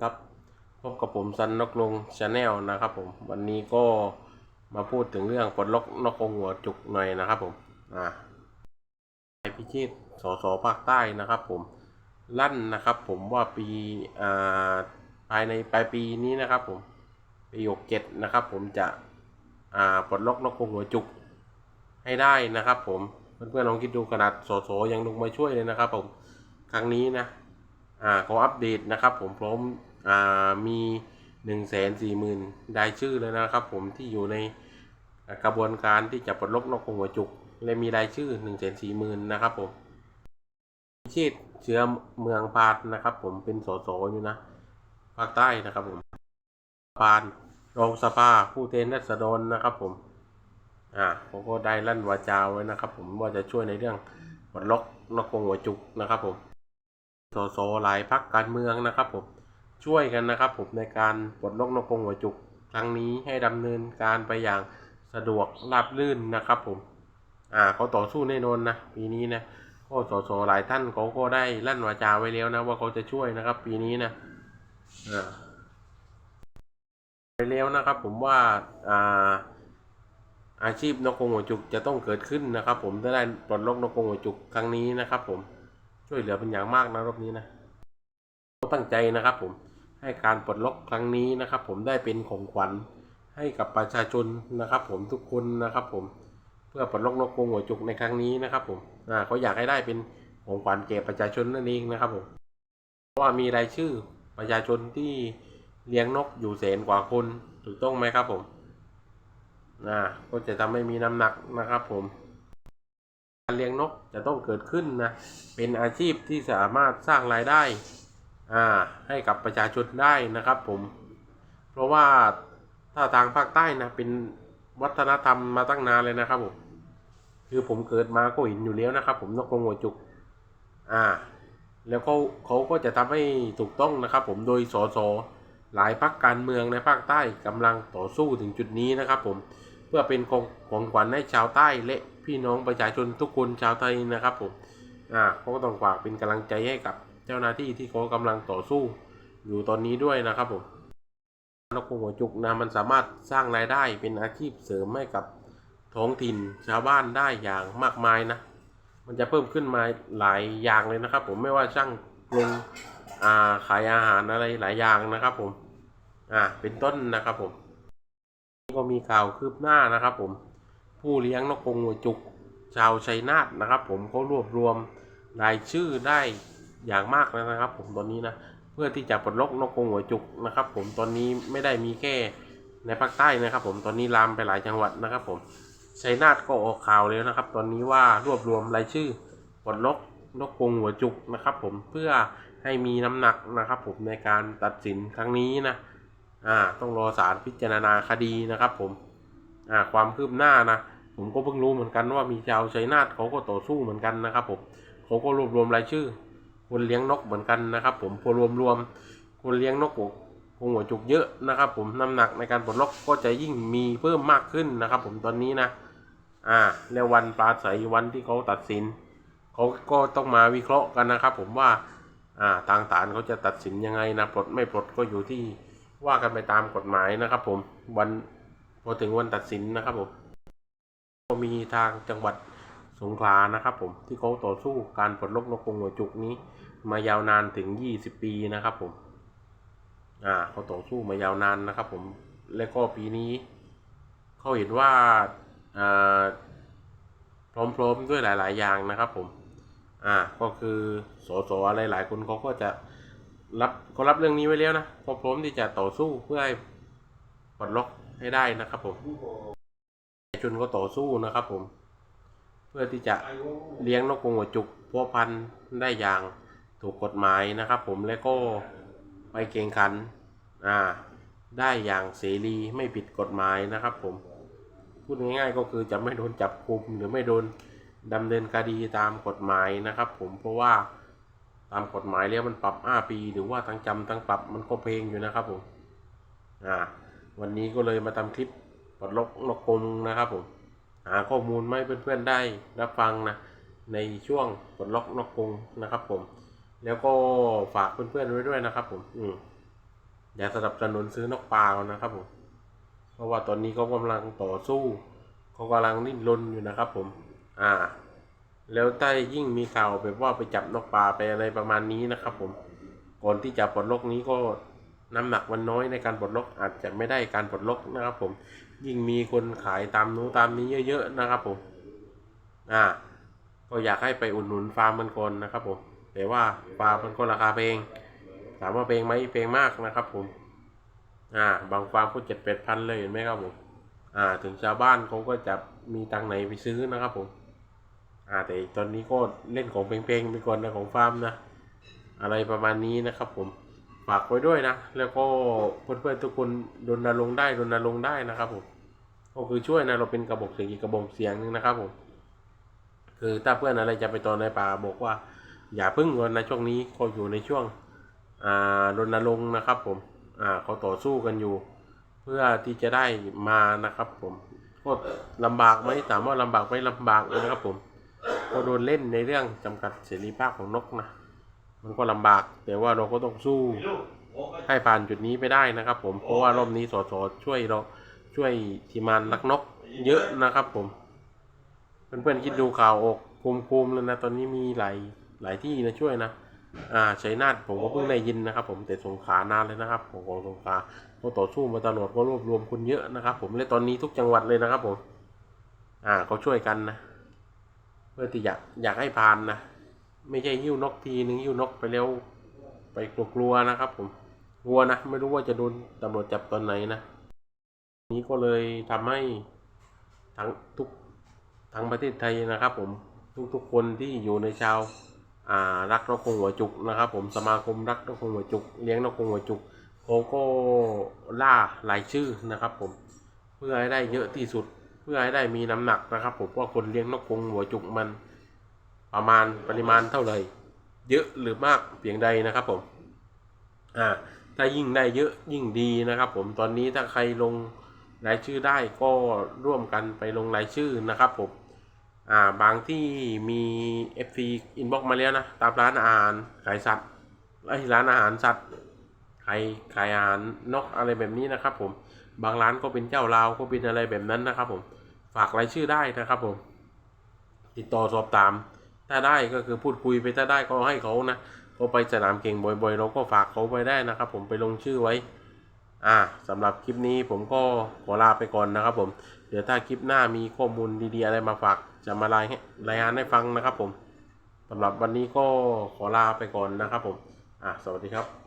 ครับพบกับผมซันนกลงชาแนลนะครับผมวันนี้ก็มาพูดถึงเรื่องปลดล็อกนกกรงหัวจุกหน่อยนะครับผมอ่าไอพิชิตสสภาคใต้นะครับผมลั่นนะครับผมว่าปีอ่าภายในปลายปีนี้นะครับผมปีหกเจ็ดนะครับผมจะอ่าปลดล็อกนกกรงหัวจุกให้ได้นะครับผมเพื่อนๆลองคิดดูขนาดสสยังลงมาช่วยเลยนะครับผมครั้งนี้นะ อ่าขออัปเดตนะครับผมพร้อมอ่ามีหนึ่งแสนสี่หมื่นรายชื่อเลยนะครับผมที่อยู่ในกระบวนการที่จะปลดล็อกนกกงหัวจุกเลยมีรายชื่อหนึ่งแสนสี่หมื่นนะครับผมพิชิตเชื้อเมืองพานนะครับผมเป็นสสอยู่นะภาคใต้นะครับผมพานรองสภาผู้แทนราษฎรนะครับผมอ่าเขาก็ได้ลั่นวาจาไว้นะครับ ผมว่าจะช่วยในเรื่องปลดล็อกนกกงหัวจุกนะครับผม สสหลายพักการเมืองนะครับผมช่วยกันนะครับผมในการปลดล็อกนกกงหัวจุกครั้งนี้ให้ดำเนินการไปอย่างสะดวกราบรื่นนะครับผมอ่าเขาต่อสู้แน่นอนนะปีนี้นะก็สสหลายท่านเขาก็ได้ลั่นวาจาไว้แล้วนะว่าเขาจะช่วยนะครับ ปีนี้นะอ่าไปแล้วนะครับ ผมว่าอ่าอาชีพนกกงหัวจุกจะต้องเกิดขึ้นนะครับ ผมถ้าได้ปลดล็อกนกกงหัวจุกครั้งนี้นะครับ ผม ช่วยเหลือเป็นอย่างมากนะรอบนี้นะตั้งใจนะครับผมให้การปลดล็อกครั้งนี้นะครับ ผมได้เป็นของขวัญให้กับประชาชนนะครับ ผมทุกคนนะครับ ผมเพื่อปลดล็อกนกกงหัวจุกในครั้งนี้นะครับ ผมอ่าเขาอยากให้ได้เป็นของขวัญแก่ประชาชนนั่นเองนะครับผมเพราะว่ามีรายชื่อประชาชนที่เลี้ยงนกอยู่แสนกว่าคนถูกต้องไหมครับผมอ่าก็จะทำให้มีน้ำหนักนะครับ ผม เลี้ยงนกจะต้องเกิดขึ้นนะ เป็นอาชีพที่สามารถสร้างรายได้อ่าให้กับประชาชนได้นะครับผม เพราะว่าถ้าทางภาคใต้นะเป็นวัฒนธรรมมาตั้งนานเลยนะครับผม คือผมเกิดมาก็เห็นอยู่แล้วนะครับ ผมนกกรงหัวจุก อ่า แล้วเขาเขาก็จะทำให้ถูกต้องนะครับ ผมโดยสสหลายพรรคการเมืองในภาคใต้กำลังต่อสู้ถึงจุดนี้นะครับ ผมเพื่อเป็นของของขวัญให้ชาวใต้และ พี่น้องประชาชนทุกคนชาวไทยนะครับผมอ่าเขาก็ต้องฝากเป็นกำลังใจให้กับ เจ้าหน้าที่ที่เขากำลังต่อสู้ อยู่ตอนนี้ด้วยนะครับผมนกกรงหัวจุกนะมันสามารถสร้างรายได้เป็นอาชีพเสริมให้กับท้องถิ่นชาวบ้านได้อย่างมากมายนะ มันจะเพิ่มขึ้นมาหลายอย่างเลยนะครับ ผมไม่ว่าช่างกรงอ่าขายอาหารอะไรหลายอย่างนะครับผมอ่าเป็นต้นนะครับผมก็มีข่าวคืบหน้านะครับผม ผู้เลี้ยงนกกรงหัวจุก ชาวชัยนาทนะครับ ผมเขารวบรวมรายชื่อได้อย่างมากแล้วนะครับ ผมตอนนี้นะเพื่อที่จะปลดล็อกนกกรงหัวจุกนะครับ ผมตอนนี้ไม่ได้มีแค่ในภาคใต้นะครับ ผมตอนนี้ลามไปหลายจังหวัดนะครับ ผมชัยนาทก็ออกข่าวแล้วนะครับ ตอนนี้ว่ารวบรวมรายชื่อปลดล็อกนกกรงหัวจุกนะครับ ผมเพื่อให้มีน้ำหนักนะครับ ผมในการตัดสินครั้งนี้นะอ่าต้องรอศาลพิจารณาคดีนะครับ ผมอ่าความคืบหน้านะ ผมก็เพิ่งรู้เหมือนกันว่ามีชาวชัยนาทเขาก็ต่อสู้เหมือนกันนะครับผมเขาก็รวบรวมรายชื่อ คนเลี้ยงนกเหมือนกันนะครับ ผมพอรวมรวมคนเลี้ยงนกกคงหัวจุกเยอะนะครับ ผมน้ำหนักในการปลดล็อกก็จะยิ่งมีเพิ่มมากขึ้นนะครับ ผมตอนนี้นะ อ่า แล้ววันปราศัยวันที่เขาตัดสินเขาก็ต้องมาวิเคราะห์กันนะครับ ผมว่าอ่าทางศาลเขาจะตัดสินยังไงนะปลดไม่ปลดก็อยู่ที่ว่ากันไปตามกฎหมายนะครับ ผมวันพอถึงวันตัดสินนะครับผม มีทางจังหวัดสงขลานะครับผมที่เขาต่อสู้การปลดล็อกนกกรงหัวจุกนี้มายาวนานถึง 20 ปีนะครับผม อ่าเขาต่อสู้มายาวนานนะครับผม และก็ปีนี้เขาเห็นว่าอ่าพร้อมๆด้วยหลาย ๆ อย่างนะครับผม อ่า ก็คือสสอะไรหลายคนเขาก็จะรับเขารับเรื่องนี้ไว้แล้วนะเขาพร้อมที่จะต่อสู้เพื่อให้ปลดล็อกให้ได้นะครับผม ชนก็ต่อสู้นะครับผม เพื่อที่จะเลี้ยงนกกรงหัวจุกพาะพันธุ์ได้อย่างถูกกฎหมายนะครับ ผมและก็ไปเก่งขันอ่าได้อย่างเสรีไม่ผิดกฎหมายนะครับ ผมพูดง่ายๆก็คือจะไม่โดนจับกุมหรือไม่โดนดำเนินคดีตามกฎหมายนะครับ ผมเพราะว่าตามกฎหมายแล้วมันปรับ 5 ปี หรือว่าทั้งจำทั้งปรับมันก็เพลงอยู่นะครับผมอ่าวันนี้ก็เลยมาทำคลิป ปลดล็อกนกกงนะครับผมหาข้อมูลไมาให้เพื่อนๆได้รับฟังนะในช่วงปลดล็อกนกกงนะครับผม แล้วก็ฝากเพื่อนๆไว้ด้วยนะครับ ผม อืมอย่าสนับสนุนซื้อนกปลานะครับผม เพราะว่าตอนนี้เขากำลังต่อสู้เขากำลังดิ้นรนอยู่นะครับ ผม อ่า แล้วถ้ยิ่งมีข่าวแบบว่าไปจับนกปลาไปอะไรประมาณนี้นะครับผม ก่อนที่จะปลดล็อกนี้ก็น้ำหนักมันน้อยในการปลดล็อกอาจจะไม่ได้การปลดล็อกนะครับ ผม ยิ่งมีคนขายตามนู้ตามนี้เยอะๆนะครับผมอ่าก็อยากให้ไปอุดหนุนฟาร์มมันก่อนนะครับผมแต่ว่าฟาร์มมันก็ราคาแพงถามว่าแพงไหมแพงมากนะครับผมอ่าบางฟาร์มก็เจ็ดแปดพันเลยเห็นไหมครับผมอ่าถึงชาวบ้านเขาก็จะมีตังไหนไปซื้อนะครับผมอ่าแต่ตอนนี้ก็เล่นของเพลงๆไปก่อนนะของฟาร์มนะอะไรประมาณนี้นะครับผม ฝากไว้ด้วยนะ แล้วก็เพื่อนๆทุกคนรณรงค์ได้รณรงค์ได้นะครับผมก็คือช่วยนะเราเป็นกระบอกเสียงอีกกระบอกเสียงหนึงนะครับผมคือถ้าเพื่อนอะไรจะไปตอนในป่าบอกว่า อย่าพึ่งก่อนนะช่วงนี้เขาอยู่ในช่วงอ่ารณรงค์นะครับ ผมอ่าเขาต่อสู้กันอยู่ เพื่อที่จะได้มานะครับ ผมก็ลำบากไหมถามว่าลำบากไหมลำบากนะครับผมก็โดนเล่นในเรื่องจำกัดเสรีภาพของนกนะ มันก็ลำบาก แต่ว่าเราก็ต้องสู้ให้ผ่านจุดนี้ไปได้นะครับ ผมเพราะว่ารอบนี้สสช่วยเราช่วยทีมานรักนกเยอะนะครับ ผมเพื่อนๆคิดดูข่าวออกคุมๆเลยนะตอนนี้มีหลายหลายที่นะช่วยนะอ่าชัยนาทผมก็เพิ่งได้ยินนะครับ ผมแต่สงขานานเลยนะครับของของสงขลาก็ต่อสู้มาตลอดก็รวบรวมคนเยอะนะครับ ผมและตอนนี้ทุกจังหวัดเลยนะครับ ผม อ่าเขาช่วยกันนะ เพื่อที่อยากอยากให้ผ่านนะ ไม่ใช่หิ้วนกทีนึงหิ้วนกไปแล้วไปกลัวๆนะครับ ผมกลัวนะไม่รู้ว่าจะโดนตำรวจจับตอนไหนนะนี้ก็เลยทำให้ทั้งทุกทั้งประเทศไทยนะครับ ผมทุกๆคนที่อยู่ในชาวอ่ารักนกกรงหัวจุกนะครับ ผมสมาคมรักนกกรงหัวจุก เลี้ยงนกกรงหัวจุกเขาก็ล่ารายชื่อนะครับ ผมเพื่อให้ได้เยอะที่สุด เพื่อให้ได้มีน้ำหนักนะครับ ผมว่าคนเลี้ยงนกกรงหัวจุกมัน ประมาณปริมาณเท่าไหร่ เยอะหรือมากเพียงใดนะครับผมอ่าถ้ายิ่งได้เยอะยิ่งดีนะครับ ผมตอนนี้ถ้าใครลงรายชื่อได้ก็ร่วมกันไปลงรายชื่อนะครับผมอ่าบางที่มี FC อินบ็อกมาแล้วนะ ตามร้านอาหารขายสัตว์ไอ้ร้านอาหารสัตว์ขายขายอาหารนกอะไรแบบนี้นะครับ ผมบางร้านก็เป็นเจ้าลาวก็เป็นอะไรแบบนั้นนะครับ ผมฝากรายชื่อได้นะครับ ผม ติดต่อสอบถาม ถ้าได้ก็คือพูดคุยไปถ้าได้ก็ให้เขานะเขาไปสนามเก่งบ่อยๆ เราก็ฝากเขาไปได้นะครับ ผมไปลงชื่อไว้ อ่าสำหรับคลิปนี้ผมก็ขอลาไปก่อนนะครับ ผมเดี๋ยวถ้าคลิปหน้ามีข้อมูลดีๆอะไรมาฝากจะมารายให้รายงานให้ฟังนะครับ ผมสำหรับวันนี้ก็ขอลาไปก่อนนะครับ ผมอ่าสวัสดีครับ